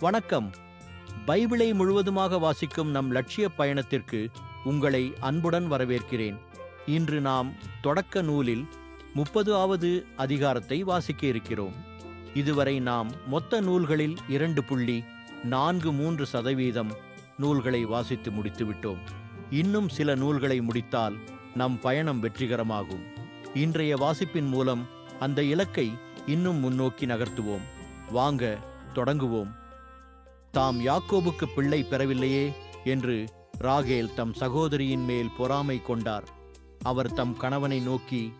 வணக்கம். பைபிளை முழுவதுமாக வாசிக்கும் நம் லட்சிய பயணத்திற்கு உங்களை அன்புடன் வரவேற்கிறேன். இன்று நாம் தொடக்க நூலில் முப்பது ஆவது அதிகாரத்தை வாசிக்க இருக்கிறோம். இதுவரை நாம் மொத்த நூல்களில் இரண்டு புள்ளி நான்கு மூன்று சதவீதம் நூல்களை வாசித்து முடித்துவிட்டோம். இன்னும் சில நூல்களை முடித்தால் நம் பயணம் வெற்றிகரமாகும். இன்றைய வாசிப்பின் மூலம் அந்த இலக்கை இன்னும் முன்னோக்கி நகர்த்துவோம். வாங்க தொடங்குவோம். தாம் யாக்கோபுக்கு பிள்ளை பெறவில்லையே? என்று ராகேல் தம் சகோதரியின் மேல் பொறாமை கொண்டார். அவர் தம் கணவனை நோக்கி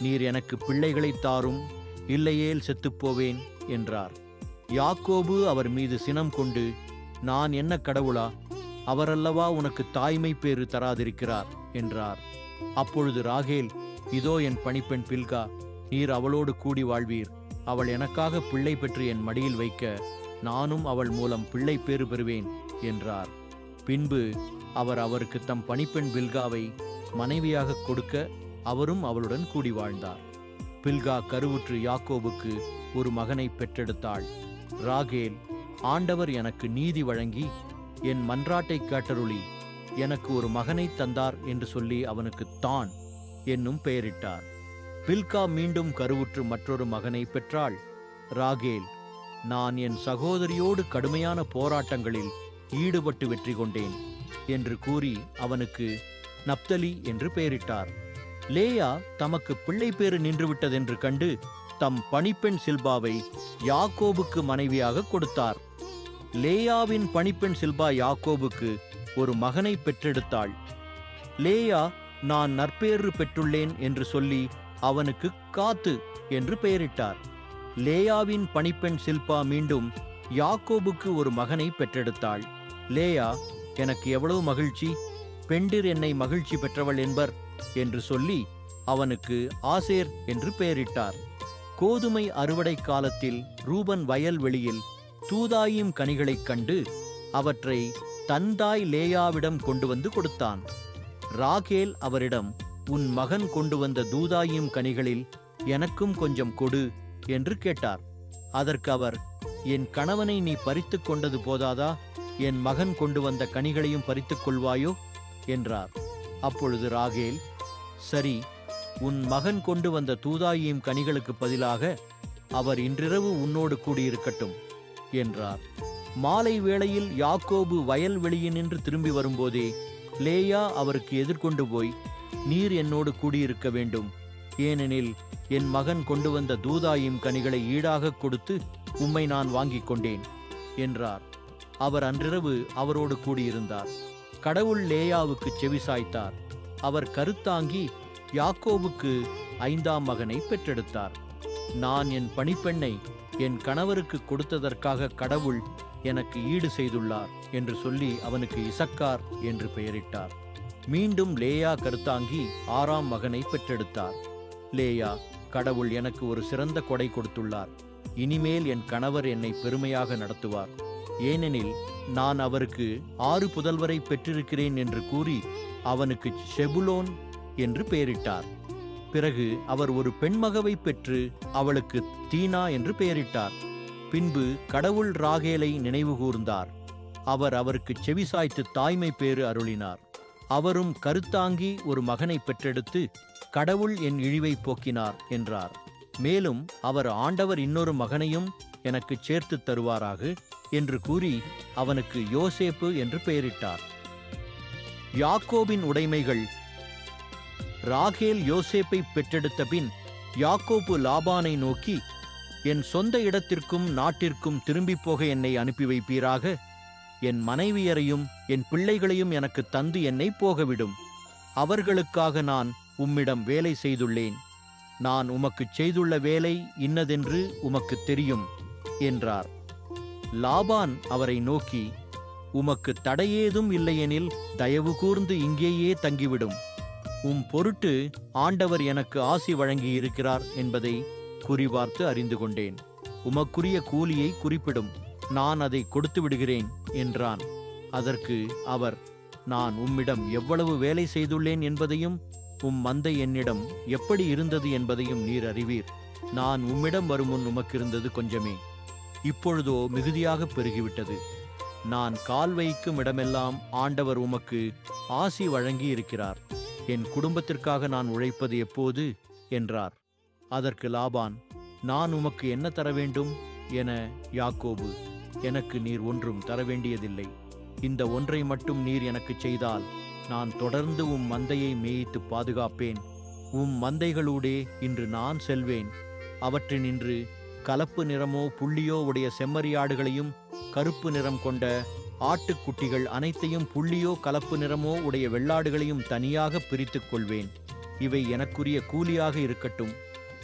நீர் எனக்கு பிள்ளைகளைத் தாரும் இல்லையேல் செத்துப்போவேன் என்றார். யாக்கோபு அவர் மீது சினம் கொண்டு நான் என்ன கடவுளா? அவரல்லவா உனக்கு தாய்மை பேறு தராதிருக்கிறார் என்றார். அப்பொழுது ராகேல் இதோ என் பணிப்பெண் பில்கா நீர் அவளோடு கூடி வாழ்வீர். அவள் எனக்காக பிள்ளை பெற்று என் மடியில் வைக்க நானும் அவள் மூலம் பிள்ளை பேறு பெறுவேன் என்றார். பின்பு அவர் அவருக்கு தம் பணிப்பெண் பில்காவை மனைவியாக கொடுக்க அவரும் அவளுடன் கூடி வாழ்ந்தார். பில்கா கருவுற்று யாக்கோபுக்கு ஒரு மகனை பெற்றெடுத்தாள். ராகேல் ஆண்டவர் எனக்கு நீதி வழங்கி என் மன்றாட்டை கேட்டருளி எனக்கு ஒரு மகனை தந்தார் என்று சொல்லி அவனுக்கு தான் என்னும் பெயரிட்டார். பில்கா மீண்டும் கருவுற்று மற்றொரு மகனை பெற்றாள். ராகேல் நான் என் சகோதரியோடு கடுமையான போராட்டங்களில் ஈடுபட்டு வெற்றி கொண்டேன் என்று கூறி அவனுக்கு நப்தலி என்று பெயரிட்டார். லேயா தமக்கு பிள்ளை பேறு நின்றுவிட்டதென்று கண்டு தம் பணிப்பெண் சில்பாவை யாக்கோபுக்கு மனைவியாக கொடுத்தார். லேயாவின் பணிப்பெண் சில்பா யாக்கோபுக்கு ஒரு மகனை பெற்றெடுத்தாள். லேயா நான் நற்பேறு பெற்றுள்ளேன் என்று சொல்லி அவனுக்கு காத்து என்று பெயரிட்டார். லேயாவின் பணிப்பெண் சில்பா மீண்டும் யாக்கோபுக்கு ஒரு மகனை பெற்றெடுத்தாள். லேயா எனக்கு எவ்வளவு மகிழ்ச்சி? பெண்டிர் என்னை மகிழ்ச்சி பெற்றவள் என்பர் என்று சொல்லி அவனுக்கு ஆசேர் என்று பெயரிட்டார். கோதுமை அறுவடை காலத்தில் ரூபன் வயல்வெளியில் தூதாயும் கனிகளைக் கண்டு அவற்றை தந்தாய் லேயாவிடம் கொண்டு வந்து கொடுத்தான். ராகேல் அவரிடம் உன் மகன் கொண்டு வந்த தூதாயும் கனிகளில் எனக்கும் கொஞ்சம் கொடு என்று கேட்டார். அதற்கு அவர் என் கணவனை நீ பறித்துக் கொண்டது போதாதா? என் மகன் கொண்டு வந்த கனிகளையும் பறித்துக் கொள்வாயோ? என்றார். அப்பொழுது ராகேல் சரி உன் மகன் கொண்டு வந்த தூதாயியும் கனிகளுக்கு பதிலாக அவர் இன்றிரவு உன்னோடு கூடியிருக்கட்டும் என்றார். மாலை வேளையில் யாக்கோபு வயல்வெளியினின்று திரும்பி வரும்போதே லேயா அவருக்கு எதிர்கொண்டு போய் நீர் என்னோடு கூடியிருக்க வேண்டும். ஏனெனில் என் மகன் கொண்டு வந்த தூதாயும் கனிகளை ஈடாகக் கொடுத்து உம்மை நான் வாங்கிக் கொண்டேன் என்றார். அவர் அன்றிரவு அவரோடு கூடியிருந்தார். கடவுள் லேயாவுக்கு செவி சாய்த்தார். அவர் கருத்தாங்கி யாக்கோவுக்கு ஐந்தாம் மகனை பெற்றெடுத்தார். நான் என் பணிப்பெண்ணை என் கணவருக்கு கொடுத்ததற்காக கடவுள் எனக்கு ஈடு செய்துள்ளார் என்று சொல்லி அவனுக்கு இசக்கார் என்று பெயரிட்டார். மீண்டும் லேயா கருத்தாங்கி ஆறாம் மகனை பெற்றெடுத்தார். லேயா கடவுள் எனக்கு ஒரு சிறந்த கொடை கொடுத்துள்ளார். இனிமேல் என் கணவர் என்னை பெருமையாக நடத்துவார். ஏனெனில் நான் அவருக்கு ஆறு புதல்வரை பெற்றிருக்கிறேன் என்று கூறி அவனுக்கு ஷெபுலோன் என்று பெயரிட்டார். பிறகு அவர் ஒரு பெண்மகவை பெற்று அவளுக்கு தீனா என்று பெயரிட்டார். பின்பு கடவுள் ராகேலை நினைவு கூர்ந்தார். அவர் அவருக்கு செவிசாய்த்து தாய்மை பேறு அருளினார். அவரும் கருத்தாங்கி ஒரு மகனை பெற்றெடுத்து கடவுள் என் இழிவை போக்கினார் என்றார். மேலும் அவர் ஆண்டவர் இன்னொரு மகனையும் எனக்கு சேர்த்து தருவாராக என்று கூறி அவனுக்கு யோசேப்பு என்று பெயரிட்டார். யாக்கோபின் உடைமைகள். ராகேல் யோசேப்பை பெற்றெடுத்த பின் யாக்கோபு லாபானை நோக்கி என் சொந்த இடத்திற்கும் நாட்டிற்கும் திரும்பிப் போக என்னை அனுப்பி வைப்பீராக. என் மனைவியரையும் என் பிள்ளைகளையும் எனக்கு தந்து என்னை போகவிடும். அவர்களுக்காக நான் உம்மிடம் வேலை செய்துள்ளேன். நான் உமக்குச் செய்துள்ள வேலை இன்னதென்று உமக்குத் தெரியும் என்றார். லாபான் அவரை நோக்கி உமக்கு தடையேதும் இல்லையெனில் தயவு கூர்ந்து இங்கேயே தங்கிவிடும். உம் பொருட்டு ஆண்டவர் எனக்கு ஆசி வழங்கியிருக்கிறார் என்பதை குறிபார்த்து அறிந்து கொண்டேன். உமக்குரிய கூலியை குறிப்பிடும். நான் அதை கொடுத்து விடுகிறேன் என்றான். அதற்கு அவர் நான் உம்மிடம் எவ்வளவு வேலை செய்துள்ளேன் என்பதையும் உம் மந்தை என்னிடம் எப்படி இருந்தது என்பதையும் நீர் அறிவீர். நான் உம்மிடம் வருமுன் உமக்கிருந்தது கொஞ்சமே. இப்பொழுதோ மிகுதியாக பெருகிவிட்டது. நான் கால் வைக்கும் இடமெல்லாம் ஆண்டவர் உமக்கு ஆசி வழங்கி இருக்கிறார் என் குடும்பத்திற்காக நான் உழைப்பது எப்போது? என்றார். அதற்கு லாபான் நான் உமக்கு என்ன தர வேண்டும் என யாக்கோபு எனக்கு நீர் ஒன்றும் தர வேண்டியதில்லை இந்த ஒன்றை மட்டும் நீர் எனக்குச் செய்தால் நான் தொடர்ந்து உம் மந்தையை மேய்த்து பாதுகாப்பேன். உம் மந்தைகளூடே இன்று நான் செல்வேன். அவற்றினின்று கலப்பு நிறமோ புள்ளியோ உடைய செம்மறியாடுகளையும் கருப்பு நிறம் கொண்ட ஆட்டுக்குட்டிகள் அனைத்தையும் புள்ளியோ கலப்பு நிறமோ உடைய வெள்ளாடுகளையும் தனியாக பிரித்துக் கொள்வேன். இவை எனக்குரிய கூலியாக இருக்கட்டும்.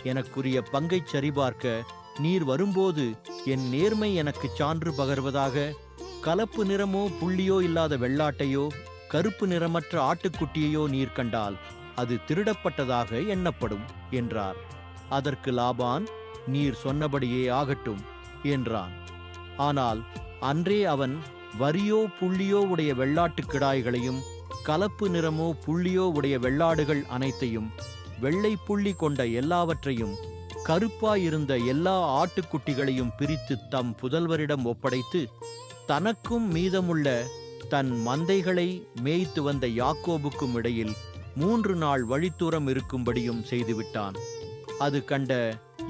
எனக்குரிய பங்கைச் சரிபார்க்க நீர் வரும்போது என் நேர்மை எனக்குச் சான்று பகர்வதாக கலப்பு நிறமோ புள்ளியோ இல்லாத வெள்ளாட்டையோ கருப்பு நிறமற்ற ஆட்டுக்குட்டியையோ நீர் கண்டால் அது திருடப்பட்டதாக எண்ணப்படும் என்றார். அதற்கு லாபான் நீர் சொன்னபடியே ஆகட்டும் என்றான். ஆனால் அன்றே அவன் வரியோ புள்ளியோ உடைய வெள்ளாட்டுக் கிடாய்களையும் கலப்பு நிறமோ புள்ளியோ உடைய வெள்ளாடுகள் அனைத்தையும் வெள்ளை புள்ளி கொண்ட எல்லாவற்றையும் கருப்பாயிருந்த எல்லா ஆட்டுக்குட்டிகளையும் பிரித்து தம் புதல்வரிடம் ஒப்படைத்து தனக்கும் மீதமுள்ள தன் மந்தைகளை மேய்த்து வந்த யாக்கோபுக்கும் இடையில் மூன்று நாள் வழித்தூரம் இருக்கும்படியும் செய்துவிட்டான். அது கண்ட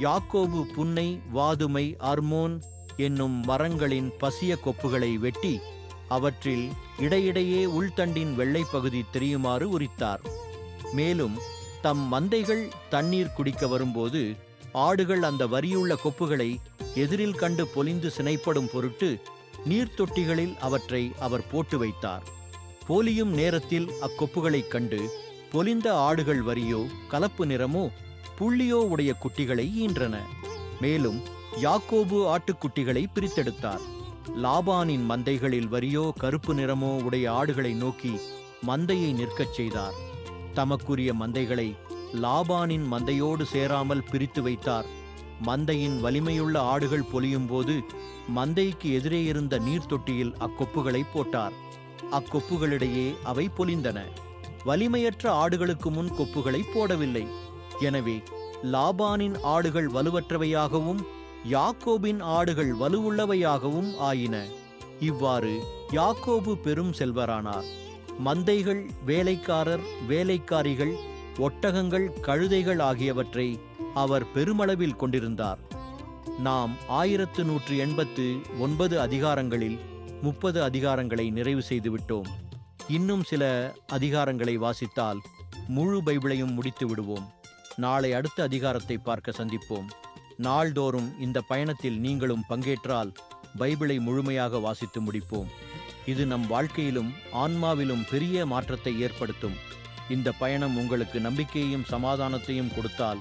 யாக்கோபு புன்னை வாதுமை அர்மோன் என்னும் மரங்களின் பசிய கொப்புகளை வெட்டி அவற்றில் இடையிடையே உள்தண்டின் வெள்ளை பகுதி தெரியுமாறு உரித்தார். மேலும் தம் மந்தைகள் தண்ணீர் குடிக்க வரும்போது ஆடுகள் அந்த வரியுள்ள கொப்புகளை எதிரில் கண்டு பொலிந்து சினைப்படும் பொருட்டு நீர்த்தொட்டிகளில் அவற்றை அவர் போட்டு வைத்தார். போலியும் நேரத்தில் அக்கொப்புகளைக் கண்டு பொலிந்த ஆடுகள் வரியோ கலப்பு நிறமோ புள்ளியோ உடைய குட்டிகளை ஈன்றன. மேலும் யாக்கோபு ஆட்டுக்குட்டிகளை பிரித்தெடுத்தார். லாபானின் மந்தைகளில் வரியோ கருப்பு நிறமோ உடைய ஆடுகளை நோக்கி மந்தையை நிற்கச் செய்தார். தமக்குரிய மந்தைகளை லாபானின் மந்தையோடு சேராமல் பிரித்து வைத்தார். மந்தையின் வலிமையுள்ள ஆடுகள் பொலியும் போது மந்தைக்கு எதிரே இருந்த நீர்த்தொட்டியில் அக்கொப்புகளை போட்டார். அக்கொப்புகளிடையே அவை பொலிந்தன. வலிமையற்ற ஆடுகளுக்கு முன் கொப்புகளை போடவில்லை. எனவே லாபானின் ஆடுகள் வலுவற்றவையாகவும் யாக்கோபின் ஆடுகள் வலுவுள்ளவையாகவும் ஆயின. இவ்வாறு யாக்கோபு பெரும் செல்வரானார். மந்தைகள் வேலைக்காரர் வேலைக்காரிகள் ஒட்டகங்கள் கழுதைகள் ஆகியவற்றை அவர் பெருமளவில் கொண்டிருந்தார். நாம் ஆயிரத்து நூற்று எண்பத்து ஒன்பது அதிகாரங்களில் முப்பது அதிகாரங்களை நிறைவு செய்துவிட்டோம். இன்னும் சில அதிகாரங்களை வாசித்தால் முழு பைபிளையும் முடித்து விடுவோம். நாளை அடுத்த அதிகாரத்தை பார்க்க சந்திப்போம். நாள்தோறும் இந்த பயணத்தில் நீங்களும் பங்கேற்றால் பைபிளை முழுமையாக வாசித்து முடிப்போம். இது நம் வாழ்க்கையிலும் ஆன்மாவிலும் பெரிய மாற்றத்தை ஏற்படுத்தும். இந்த பயணம் உங்களுக்கு நம்பிக்கையையும் சமாதானத்தையும் கொடுத்தால்